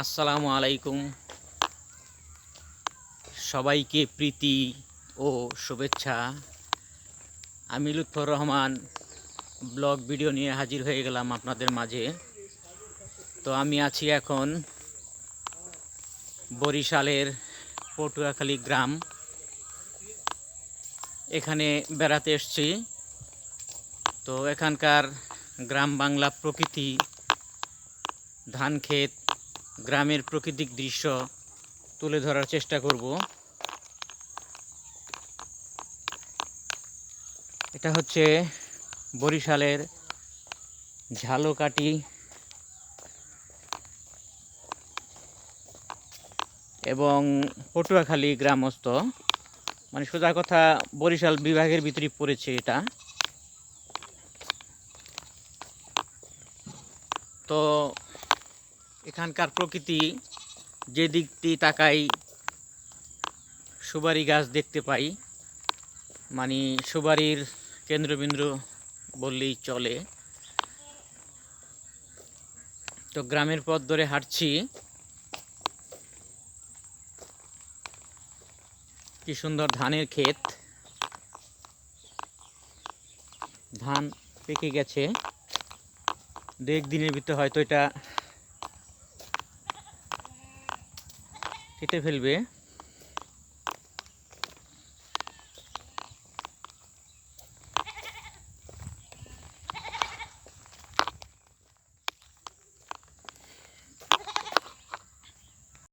আসসালামু আলাইকুম। সবাইকে প্রীতি ও শুভেচ্ছা। আমি লুৎফর রহমান, ব্লগ ভিডিও নিয়ে হাজির হয়ে গেলাম আপনাদের মাঝে। তো আমি আছি এখন বরিশালের পটুয়াখালী গ্রাম। এখানে বেড়াতে এসছি। তো এখানকার গ্রাম বাংলা প্রকৃতি, ধান ক্ষেত গ্রামের প্রাকৃতিক দৃশ্য তুলে ধরার চেষ্টা করব। এটা হচ্ছে বরিশালের ঝালকাটি এবং পটুয়াখালী গ্রামস্থ। মানে সোজা কথা, বরিশাল বিভাগের ভিতরে পড়েছে এটা। তো এখানকার প্রকৃতি যে দিকটি তাকাই সুবারি গাছ দেখতে পাই। মানে সুবারির কেন্দ্রবিন্দু বললেই চলে। তো গ্রামের পথ ধরে হাঁটছি। কি সুন্দর ধানের ক্ষেত। ধান পেকে গেছে। দু একদিনের ভিতরে হয়তো এটা কেটে ফেলবে।